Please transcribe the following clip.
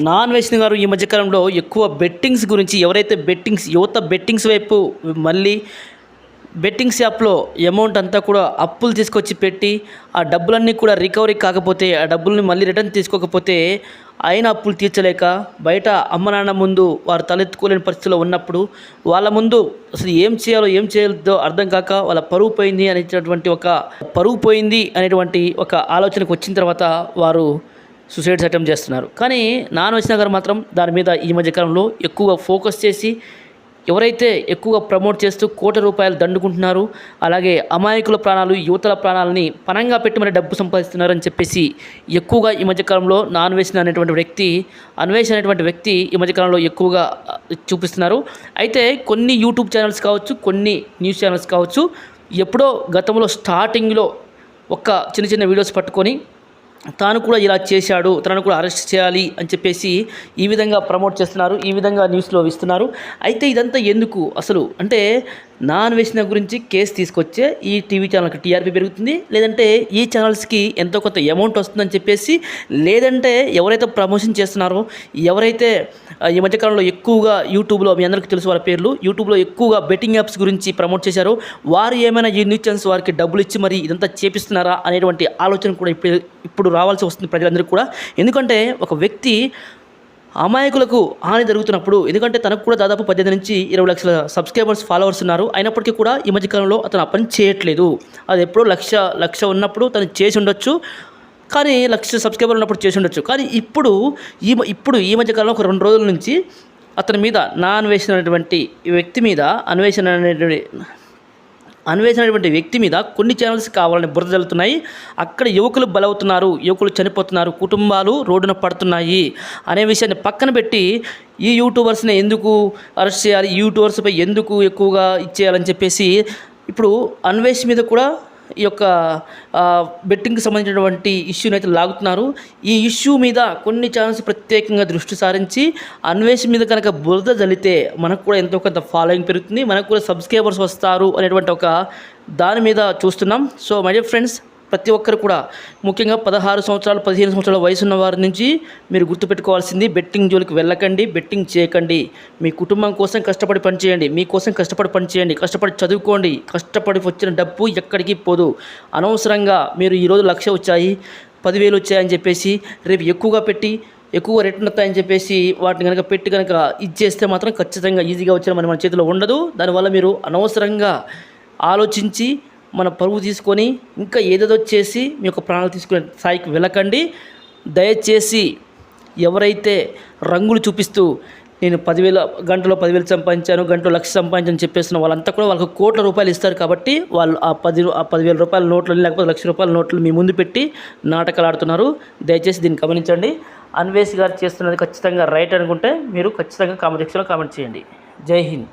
Non వేసిన గారు ఈ మధ్యకాలంలో ఎక్కువ బెట్టింగ్స్ గురించి ఎవరైతే బెట్టింగ్స్ యువత బెట్టింగ్స్ వైపు మళ్ళీ బెట్టింగ్స్ యాప్లో అమౌంట్ అంతా కూడా అప్పులు తీసుకొచ్చి పెట్టి ఆ డబ్బులన్నీ కూడా రికవరీ కాకపోతే ఆ డబ్బుల్ని మళ్ళీ రిటర్న్ తీసుకోకపోతే ఆయన అప్పులు తీర్చలేక బయట అమ్మ నాన్న ముందు వారు తలెత్తుకోలేని పరిస్థితిలో ఉన్నప్పుడు వాళ్ళ ముందు అసలు ఏం చేయాలో ఏం చేయలేదో అర్థం కాక వాళ్ళ పరువు పోయింది అనేటటువంటి ఒక పరువు పోయింది అనేటువంటి ఒక ఆలోచనకు వచ్చిన తర్వాత వారు సూసైడ్స్ అటెంప్ట్ చేస్తున్నారు. కానీ నాన్ వచ్చిన గారు మాత్రం దాని మీద ఈ మధ్యకాలంలో ఎక్కువగా ఫోకస్ చేసి ఎవరైతే ఎక్కువగా ప్రమోట్ చేస్తూ కోటి రూపాయలు దండుకుంటున్నారు అలాగే అమాయకుల ప్రాణాలు యువతల ప్రాణాలని పనంగా పెట్టి మరి డబ్బు సంపాదిస్తున్నారని చెప్పేసి ఎక్కువగా ఈ మధ్యకాలంలో నాన్ వేసిన అనేటువంటి వ్యక్తి అన్వేషణ అనేటువంటి వ్యక్తి ఈ మధ్యకాలంలో ఎక్కువగా చూపిస్తున్నారు. అయితే కొన్ని యూట్యూబ్ ఛానల్స్ కావచ్చు కొన్ని న్యూస్ ఛానల్స్ కావచ్చు ఎప్పుడో గతంలో స్టార్టింగ్లో ఒక చిన్న చిన్న వీడియోస్ పట్టుకొని తాను కూడా ఇలా చేశాడు తనను కూడా అరెస్ట్ చేయాలి అని చెప్పేసి ఈ విధంగా ప్రమోట్ చేస్తున్నారు ఈ విధంగా న్యూస్లో ఇస్తున్నారు. అయితే ఇదంతా ఎందుకు? అసలు అంటే నాన్ వేసిన గురించి కేసు తీసుకొచ్చే ఈ టీవీ ఛానల్కి టీఆర్పీ పెరుగుతుంది. లేదంటే ఈ ఛానల్స్కి ఎంతో కొంత అమౌంట్ వస్తుందని చెప్పేసి లేదంటే ఎవరైతే ప్రమోషన్ చేస్తున్నారో ఎవరైతే ఈ మధ్యకాలంలో ఎక్కువగా యూట్యూబ్లో మీ అందరికీ తెలుసు వాళ్ళ పేర్లు యూట్యూబ్లో ఎక్కువగా బెట్టింగ్ యాప్స్ గురించి ప్రమోట్ చేశారో. వారు ఏమైనా ఈ న్యూస్ ఛానల్స్ వారికి డబ్బులు ఇచ్చి మరి ఇదంతా చేపిస్తున్నారా అనేటువంటి ఆలోచన కూడా ఇప్పుడు ఇప్పుడు రావాల్సి వస్తుంది ప్రజలందరికీ కూడా. ఎందుకంటే ఒక వ్యక్తి అమాయకులకు హాని జరుగుతున్నప్పుడు ఎందుకంటే తనకు కూడా దాదాపు పద్దెనిమిది నుంచి ఇరవై లక్షల సబ్స్క్రైబర్స్ ఫాలోవర్స్ ఉన్నారు. అయినప్పటికీ కూడా ఈ మధ్యకాలంలో అతను ఆ పని చేయట్లేదు. అది ఎప్పుడో లక్ష లక్ష ఉన్నప్పుడు తను చేసి ఉండొచ్చు. కానీ లక్ష సబ్స్క్రైబర్ ఉన్నప్పుడు చేసి ఉండొచ్చు. కానీ ఇప్పుడు ఈ మ- ఇప్పుడు ఈ మధ్యకాలంలో ఒక రెండు రోజుల నుంచి అతని మీద నా అన్వేషణ అనేటువంటి వ్యక్తి మీద అన్వేషణ అనేటువంటి అన్వేషించినటువంటి వ్యక్తి మీద కొన్ని ఛానల్స్ కావాలని బురద జల్లుతున్నాయి. అక్కడ యువకులు బలవుతున్నారు యువకులు చనిపోతున్నారు కుటుంబాలు రోడ్డున పడుతున్నాయి అనే విషయాన్ని పక్కన పెట్టి ఈ యూట్యూబర్స్ని ఎందుకు అరెస్ట్ చేయాలి? యూట్యూబర్స్పై ఎందుకు ఎక్కువగా ఇచ్చేయాలని చెప్పేసి ఇప్పుడు అన్వేష్ మీద కూడా ఈ యొక్క బెట్టింగ్కి సంబంధించినటువంటి ఇష్యూని అయితే లాగుతున్నారు. ఈ ఇష్యూ మీద కొన్ని ఛానల్స్ ప్రత్యేకంగా దృష్టి సారించి అన్వేష్ మీద కనుక బురద జల్లితే మనకు కూడా ఎంతో కొంత ఫాలోయింగ్ పెరుగుతుంది. మనకు కూడా సబ్స్క్రైబర్స్ వస్తారు అనేటువంటి ఒక దాని మీద చూస్తున్నాం. సో మై డియర్ ఫ్రెండ్స్ ప్రతి ఒక్కరు కూడా ముఖ్యంగా పదహారు సంవత్సరాలు పదిహేను సంవత్సరాల వయసు ఉన్న వారి నుంచి మీరు గుర్తుపెట్టుకోవాల్సింది బెట్టింగ్ జోలికి వెళ్ళకండి బెట్టింగ్ చేయకండి. మీ కుటుంబం కోసం కష్టపడి పనిచేయండి మీకోసం కష్టపడి పనిచేయండి కష్టపడి చదువుకోండి కష్టపడి వచ్చిన డబ్బు ఎక్కడికి పోదు. అనవసరంగా మీరు ఈరోజు లక్ష వచ్చాయి పదివేలు వచ్చాయని చెప్పేసి రేపు ఎక్కువగా పెట్టి ఎక్కువ రిటర్న్ వస్తాయని చెప్పేసి వాటిని కనుక పెట్టి కనుక ఇది చేస్తే మాత్రం ఖచ్చితంగా ఈజీగా వచ్చిన మన మన చేతిలో ఉండదు. దానివల్ల మీరు అనవసరంగా ఆలోచించి మన పరువు తీసుకొని ఇంకా ఏదేదో చేసి మీ యొక్క ప్రాణాలు తీసుకునే స్థాయికి వెళ్ళకండి. దయచేసి ఎవరైతే రంగులు చూపిస్తూ నేను పదివేల గంటలో పదివేలు సంపాదించాను గంటలో లక్ష సంపాదించాను చెప్పేసిన వాళ్ళంతా కూడా వాళ్ళకు కోట్ల రూపాయలు ఇస్తారు కాబట్టి వాళ్ళు ఆ పది ఆ పదివేల రూపాయల నోట్లు లేకపోతే లక్ష రూపాయల నోట్లు మీ ముందు పెట్టి నాటకాలు ఆడుతున్నారు దయచేసి దీన్ని గమనించండి. అన్వేష్ గారు చేస్తున్నది ఖచ్చితంగా రైట్ అనుకుంటే మీరు ఖచ్చితంగా కామెంట్ సెక్షన్లో కామెంట్ చేయండి. జై హింద్.